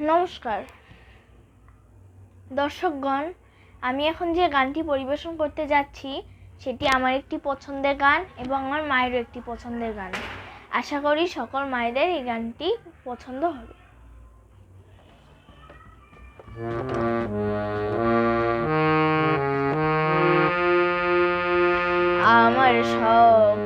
নমস্কার। দর্শকগণ, আমি এখন যে গানটি পরিবেশন করতে যাচ্ছি, সেটি আমার একটি পছন্দের গান এবং আমার মায়েরও একটি পছন্দের গান। আশা করি সকল মায়েদের এই গানটি পছন্দ হবে। আমার সকল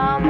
Mama.